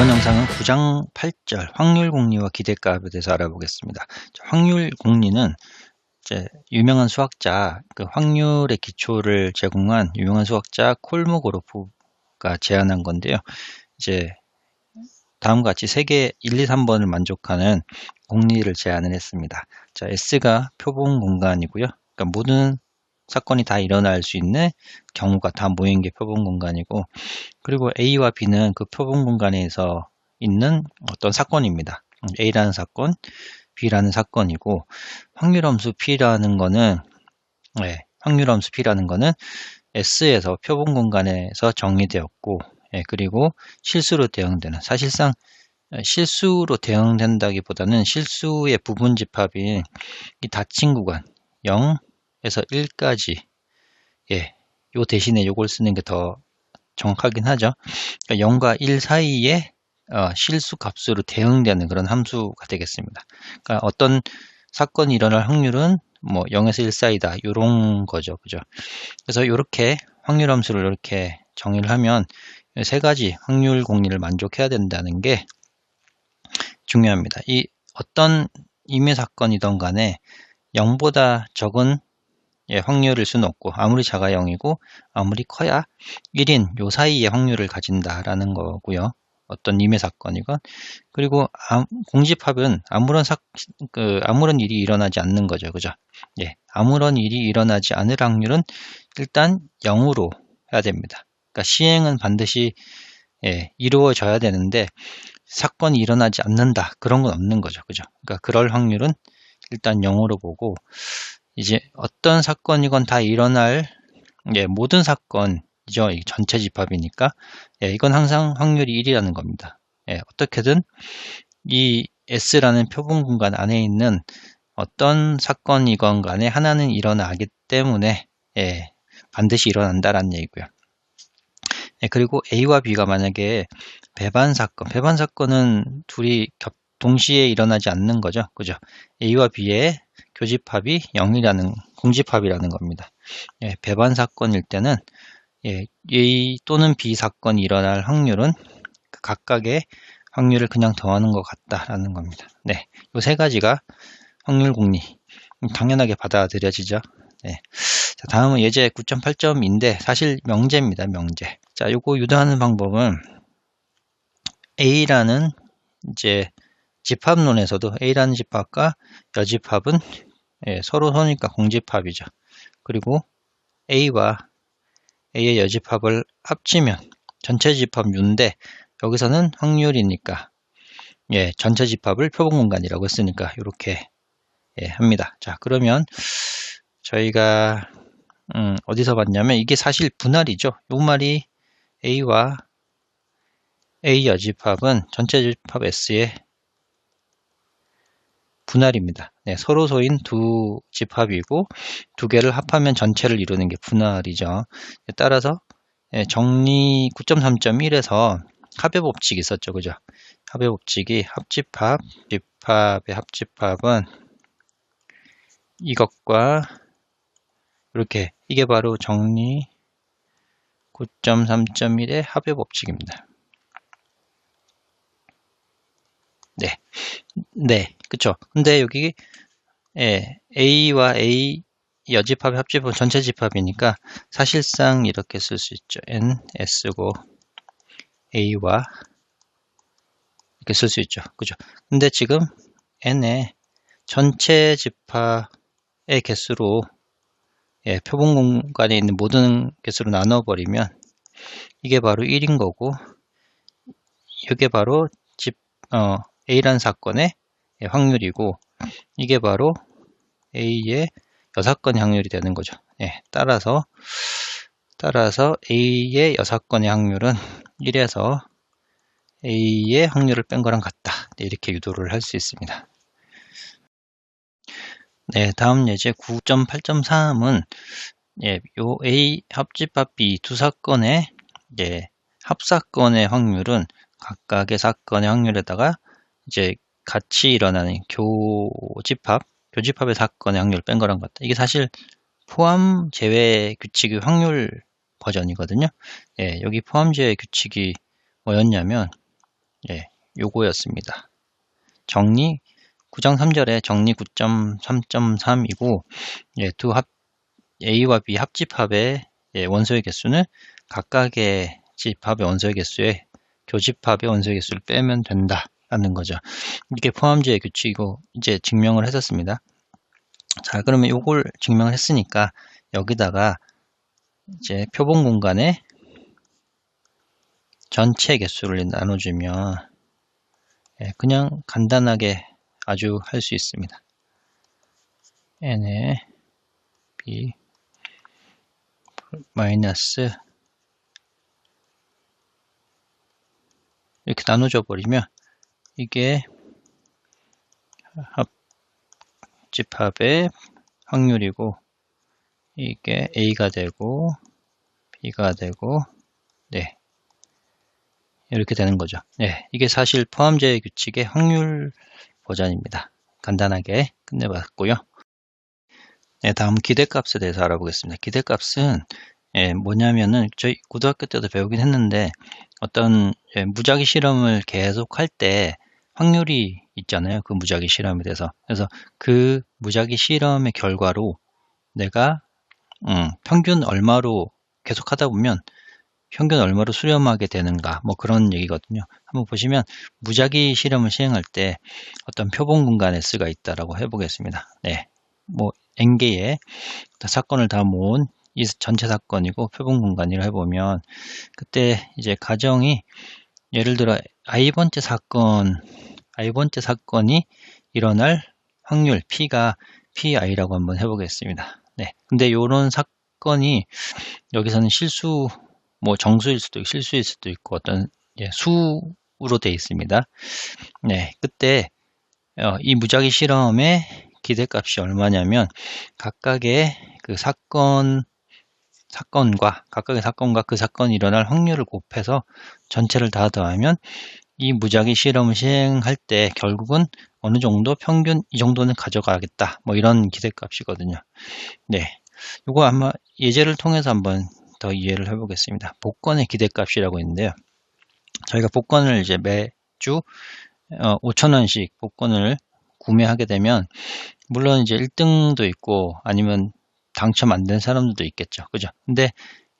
이번 영상은 9장 8절 확률 공리와 기대값에 대해서 알아보겠습니다. 확률 공리는 유명한 수학자 그 확률의 기초를 제공한 유명한 수학자 콜모고로프가 제안한 건데요. 이제 다음과 같이 세개 1, 2, 3번을 만족하는 공리를 제안을 했습니다. 자, S가 표본 공간이고요. 그러니까 모든 사건이 다 일어날 수 있는 경우가 다 모인 게 표본 공간이고 그리고 A와 B는 그 표본 공간에서 있는 어떤 사건입니다. A라는 사건, B라는 사건이고 확률함수 P라는 거는 네, 확률함수 P라는 거는 S에서 표본 공간에서 정의되었고 예, 그리고 실수로 대응되는 사실상 실수로 대응된다기보다는 실수의 부분 집합인 이 닫힌 구간 0, 에서 1까지 예, 요 대신에 요걸 쓰는 게 더 정확하긴 하죠. 그러니까 0과 1 사이에 어, 실수 값으로 대응되는 그런 함수가 되겠습니다. 그러니까 어떤 사건이 일어날 확률은 뭐 0에서 1 사이다 이런 거죠. 그죠? 그래서 이렇게 확률 함수를 이렇게 정의를 하면 세 가지 확률 공리를 만족해야 된다는 게 중요합니다. 이 어떤 임의 사건이던 간에 0보다 적은 예, 확률일 수는 없고 아무리 작아 0이고 아무리 커야 1인 요 사이의 확률을 가진다라는 거고요. 어떤 임의 사건이건 그리고 아, 공집합은 아무런 사, 그 아무런 일이 일어나지 않는 거죠. 그죠? 예. 아무런 일이 일어나지 않을 확률은 일단 0으로 해야 됩니다. 그러니까 시행은 반드시 예, 이루어져야 되는데 사건이 일어나지 않는다. 그런 건 없는 거죠. 그죠? 그러니까 그럴 확률은 일단 0으로 보고 이제 어떤 사건이건 다 일어날 예, 모든 사건이죠. 전체 집합이니까 예, 이건 항상 확률이 1이라는 겁니다. 예, 어떻게든 이 S라는 표본 공간 안에 있는 어떤 사건이건 간에 하나는 일어나기 때문에 예, 반드시 일어난다라는 얘기고요. 예, 그리고 A와 B가 만약에 배반 사건, 배반 사건은 둘이 겹, 동시에 일어나지 않는 거죠. 그죠? A와 B의 교집합이 0이라는 공집합이라는 겁니다. 예, 배반 사건일 때는 예, A 또는 B 사건이 일어날 확률은 그 각각의 확률을 그냥 더하는 것 같다라는 겁니다. 네, 이 세 가지가 확률 공리 당연하게 받아들여지죠. 네. 자, 다음은 예제 9.8점인데 사실 명제입니다. 명제. 자, 요거 유도하는 방법은 A라는 이제 집합론에서도 A라는 집합과 여집합은 예, 서로 서니까 공집합이죠. 그리고 A와 A의 여집합을 합치면 전체 집합 U인데 여기서는 확률이니까 예, 전체 집합을 표본 공간이라고 했으니까 이렇게 예, 합니다. 자 그러면 저희가 음, 어디서 봤냐면 이게 사실 분할이죠. 요 말이 A와 A 여집합은 전체 집합 S의 분할입니다. 네, 서로 소인 두 집합이고 두 개를 합하면 전체를 이루는 게 분할이죠. 따라서 예, 정리 9.3.1에서 합의 법칙이 있었죠. 그죠? 합의 법칙이 합집합, 집합의 합집합은 이것과 이렇게 이게 바로 정리 9.3.1의 합의 법칙입니다. 네. 네. 그쵸. 근데 여기, 예, A와 A 여집합의 합집은 전체 집합이니까 사실상 이렇게 쓸 수 있죠. N, S고 A와 이렇게 쓸 수 있죠. 그죠. 근데 지금 N의 전체 집합의 개수로 예, 표본 공간에 있는 모든 개수로 나눠버리면 이게 바로 1인 거고 이게 바로 집, 어, A란 사건의 확률이고 이게 바로 A의 여사건의 확률이 되는 거죠. 예, 따라서 따라서 A의 여사건의 확률은 1에서 A의 확률을 뺀 거랑 같다. 네, 이렇게 유도를 할 수 있습니다. 네, 다음 예제 9.8.3은 예, 요 A 합집합 B 두 사건의 예, 합사건의 확률은 각각의 사건의 확률에다가 이제 같이 일어나는 교집합, 교집합의 사건의 확률을 뺀 거랑 같다. 이게 사실 포함 제외 규칙의 확률 버전이거든요. 예, 여기 포함 제외 규칙이 뭐였냐면 예, 요거였습니다. 정리 9장 3절에 정리 9.3.3이고 예, 두 합, A와 B 합집합의 예, 원소의 개수는 각각의 집합의 원소의 개수에 교집합의 원소의 개수를 빼면 된다 라는 거죠. 이게 포함제의 규칙이고 이제 증명을 했었습니다. 자, 그러면 이걸 증명을 했으니까 여기다가 이제 표본 공간에 전체 개수를 나눠주면 예, 그냥 간단하게 아주 할 수 있습니다. n에 b 마이너스 이렇게 나눠줘 버리면 이게 합집합의 확률이고 이게 A가 되고 B가 되고 네 이렇게 되는 거죠. 네 이게 사실 포함제 규칙의 확률 버전입니다. 간단하게 끝내봤고요. 네, 다음 기대값에 대해서 알아보겠습니다. 기대값은 예, 뭐냐면은 저희 고등학교 때도 배우긴 했는데 어떤 예, 무작위 실험을 계속 할 때 확률이 있잖아요. 그 무작위 실험에 대해서. 그래서 그 무작위 실험의 결과로 내가 음, 평균 얼마로 계속 하다 보면 평균 얼마로 수렴하게 되는가 뭐 그런 얘기거든요. 한번 보시면 무작위 실험을 시행할 때 어떤 표본 공간 S가 있다라고 해보겠습니다. 네, 뭐 n개의 사건을 다 모은 이 전체 사건이고 표본 공간이라 해보면 그때 이제 가정이 예를 들어 i번째 사건 번째 사건이 일어날 확률 p가 pi라고 한번 해보겠습니다. 네, 근데 이런 사건이 여기서는 실수 뭐 정수일 수도 있고 실수일 수도 있고 어떤 예, 수로 되어 있습니다. 네, 그때 어, 이 무작위 실험의 기대값이 얼마냐면 각각의 그 사건 사건과 각각의 사건과 그 사건이 일어날 확률을 곱해서 전체를 다 더하면 이 무작위 실험을 시행할 때 결국은 어느 정도 평균 이 정도는 가져가겠다. 뭐 이런 기대값이거든요. 네. 이거 아마 예제를 통해서 한번 더 이해를 해보겠습니다. 복권의 기대값이라고 있는데요. 저희가 복권을 이제 매주 5천원씩 어, 복권을 구매하게 되면 물론 이제 1등도 있고 아니면 당첨 안 된 사람들도 있겠죠. 그죠? 근데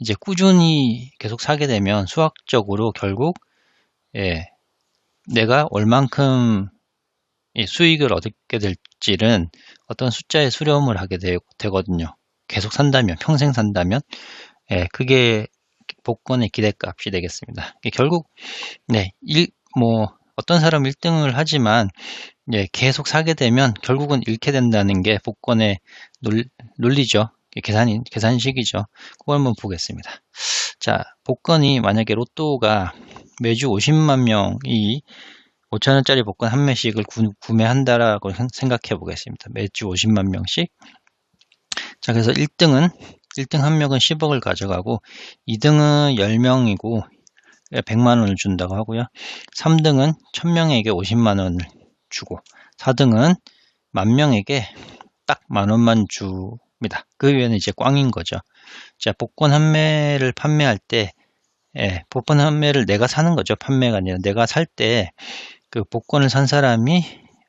이제 꾸준히 계속 사게 되면 수학적으로 결국 예, 내가 얼만큼 수익을 얻게 될지는 어떤 숫자에 수렴을 하게 되, 거든요 계속 산다면, 평생 산다면, 예, 그게 복권의 기대값이 되겠습니다. 결국, 네, 일, 뭐, 어떤 사람 1등을 하지만 예, 계속 사게 되면 결국은 잃게 된다는 게 복권의 논, 논리죠. 계산, 계산식이죠. 그걸 한번 보겠습니다. 자, 복권이 만약에 로또가 매주 50만 명이 5천원짜리 복권 한 매씩을 구, 구매한다라고 생각해 보겠습니다. 매주 50만 명씩. 자, 그래서 1등은 1등 한 명은 10억을 가져가고 2등은 10명이고 100만 원을 준다고 하고요. 3등은 1000명에게 50만 원을 주고 4등은 만 명에게 딱 만 원만 줍니다. 그 외에는 이제 꽝인 거죠. 자, 복권 한 매를 판매할 때 예, 복권 한매를 내가 사는 거죠. 판매가 아니라 내가 살 때 그 복권을 산 사람이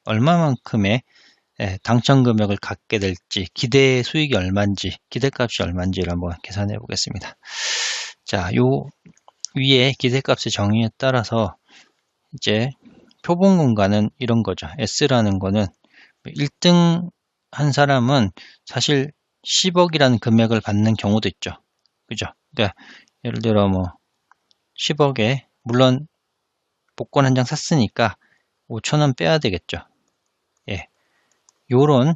얼마만큼의 예, 당첨 금액을 갖게 될지 기대 수익이 얼마인지 기대값이 얼마인지를 한번 계산해 보겠습니다. 자, 요 위에 기대값의 정의에 따라서 이제 표본 공간은 이런 거죠. S라는 거는 1등 한 사람은 사실 10억이라는 금액을 받는 경우도 있죠. 그죠? 그러니까 예를 들어 뭐 10억에 물론 복권 한 장 샀으니까 5천원 빼야 되겠죠. 예. 요런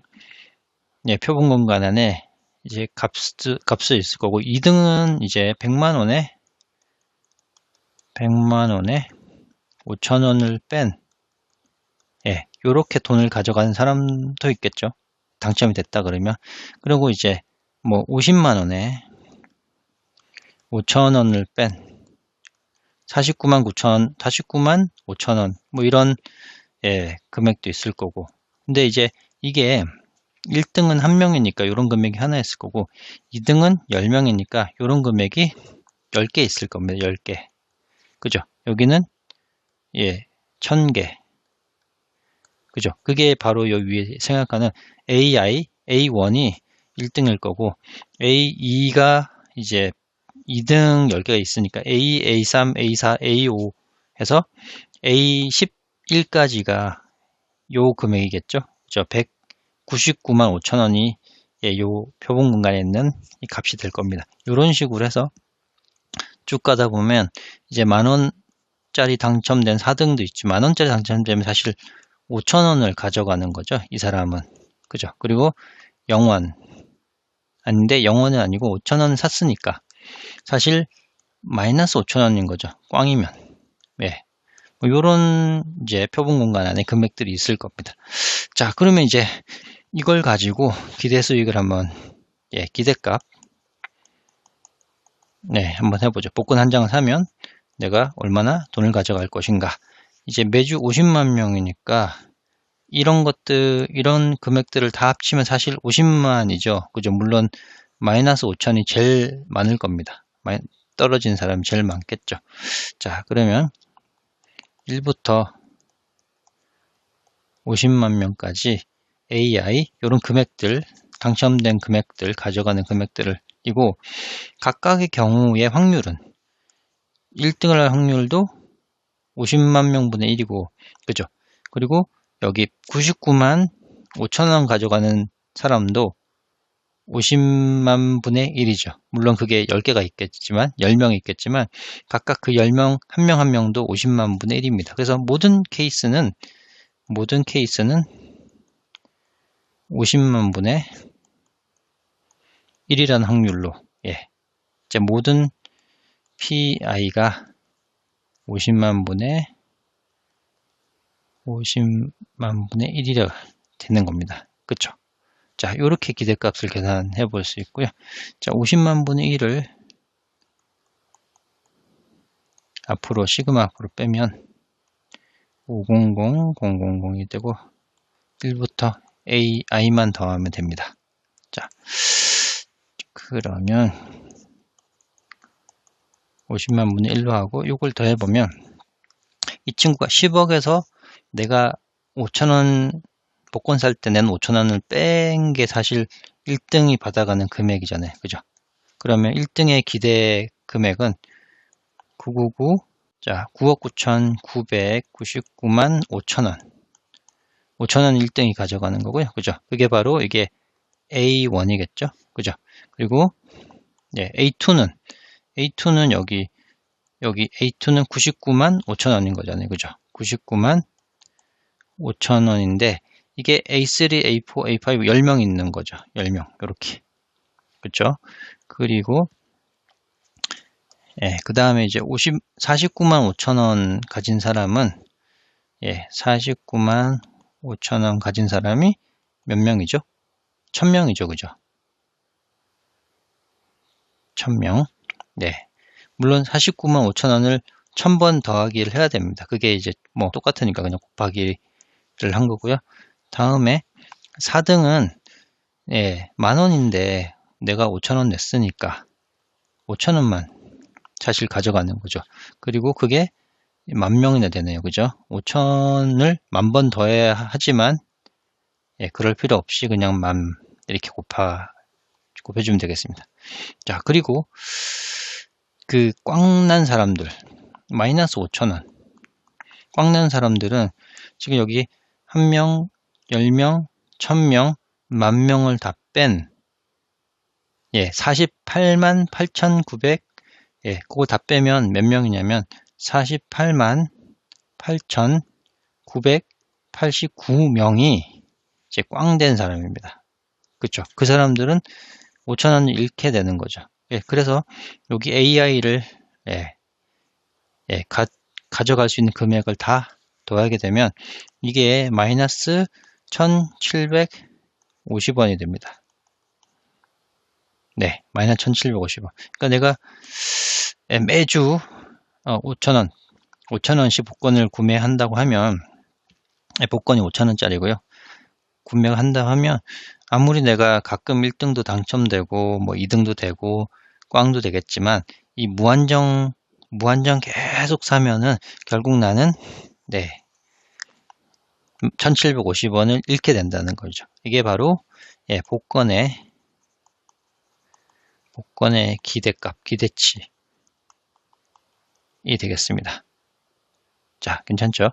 예, 표본 공간 안에 이제 값수, 값수 있을 거고 2등은 이제 100만 원에 100만 원에 5천 원을 뺀 예, 요렇게 돈을 가져가는 사람도 있겠죠. 당첨이 됐다 그러면 그리고 이제 뭐 50만 원에 5천 원을 뺀 49만 9천 49만 5천 원 뭐 이런 예, 금액도 있을 거고 근데 이제 이게 1등은 한 명이니까 이런 금액이 하나 있을 거고 2등은 10명이니까 이런 금액이 10개 있을 겁니다. 10개. 그죠? 여기는 예, 1000개. 그죠? 그게 바로 여기 위에 생각하는 AI, A1이 1등일 거고, A2가 이제 2등 10개가 있으니까 A, A3, A4, A5 해서 A11까지가 요 금액이겠죠? 저 199만 5천 원이 예, 요 표본 공간에 있는 이 값이 될 겁니다. 이런 식으로 해서 쭉 가다 보면 이제 만 원짜리 당첨된 4등도 있지 만 원짜리 당첨되면 사실 5천 원을 가져가는 거죠. 이 사람은 그죠? 그리고 0원 아닌데 0원은 아니고 5천 원 샀으니까 사실 마이너스 5천 원인 거죠. 꽝이면 네. 뭐 요런 이제 표본 공간 안에 금액들이 있을 겁니다. 자, 그러면 이제 이걸 가지고 기대 수익을 한번 예, 기대값 네, 한번 해보죠. 복권 한 장을 사면 내가 얼마나 돈을 가져갈 것인가. 이제 매주 50만 명이니까 이런 것들, 이런 금액들을 다 합치면 사실 50만이죠. 그죠? 물론 마이너스 5천이 제일 많을 겁니다. 떨어진 사람이 제일 많겠죠. 자, 그러면 1부터 50만 명까지 AI 이런 금액들 당첨된 금액들 가져가는 금액들을 이고 각각의 경우의 확률은 1등을 할 확률도 50만 명분의 1이고 그죠 그리고 여기 99만 5천원 가져가는 사람도 50만 분의 1이죠. 물론 그게 10개가 있겠지만, 10명이 있겠지만, 각각 그 10명, 한명한 명도 50만 분의 1입니다. 그래서 모든 케이스는, 모든 케이스는 50만 분의 1이라는 확률로, 예. 이제 모든 PI가 50만 분의 50만 분의 1이라 되는 겁니다. 그쵸? 자, 이렇게 기대값을 계산해 볼 수 있고요. 자, 50만 분의 1을 앞으로 시그마 앞으로 빼면 500, 000이 되고 1부터 A, I만 더하면 됩니다. 자, 그러면 50만 분의 1로 하고 이걸 더해보면 이 친구가 10억에서 내가 5천원 복권 살 때 낸 5천원을 뺀 게 사실 1등이 받아가는 금액이잖아요. 그죠? 그러면 1등의 기대 금액은 999, 자, 9억 9,999만 5천원. 5천원 1등이 가져가는 거고요. 그죠? 그게 바로 이게 A1이겠죠? 그죠? 그리고 예, A2는 A2는 여기 여기 A2는 99만 5천원인 거잖아요. 그죠? 99만 5천원인데 이게 A3, A4, A5 10명 있는 거죠. 10명. 이렇게. 그렇죠? 그리고 예, 그 다음에 이제 50, 49만 5천 원 가진 사람은 예, 49만 5천 원 가진 사람이 몇 명이죠? 1000명이죠. 그죠? 1000명. 네. 물론 49만 5천 원을 1000번 더하기를 해야 됩니다. 그게 이제 뭐 똑같으니까 그냥 곱하기를 한 거고요. 다음에 4등은 예, 만 원인데 내가 5천 원 냈으니까 5천 원만 사실 가져가는 거죠. 그리고 그게 만 명이나 되네요. 그죠? 5천을 만 번 더해야 하지만 예, 그럴 필요 없이 그냥 만 이렇게 곱하 곱해주면 되겠습니다. 자, 그리고 그 꽝 난 사람들 마이너스 5천원 꽝 난 사람들은 지금 여기 한 명, 10명, 1000명, 만 명을 다 뺀, 예, 48만 8,900, 예, 그거 다 빼면 몇 명이냐면 48만 8,989명이 이제 꽝 된 사람입니다. 그쵸? 그 사람들은 5천원을 잃게 되는 거죠. 예, 그래서 여기 AI를, 예, 예, 가, 가져갈 수 있는 금액을 다 더하게 되면 이게 마이너스 1750원이 됩니다. 네, 마이너스 1750원. 그러니까 내가 매주 5천원, 어, 5천원씩 복권을 구매한다고 하면 복권이 5천원짜리고요. 구매를 한다 하면 아무리 내가 가끔 1등도 당첨되고 뭐 2등도 되고 꽝도 되겠지만 이 무한정 무한정 계속 사면은 결국 나는 네 1750원을 잃게 된다는 거죠. 이게 바로 예, 복권의 복권의 기대값, 기대치 이 되겠습니다. 자, 괜찮죠?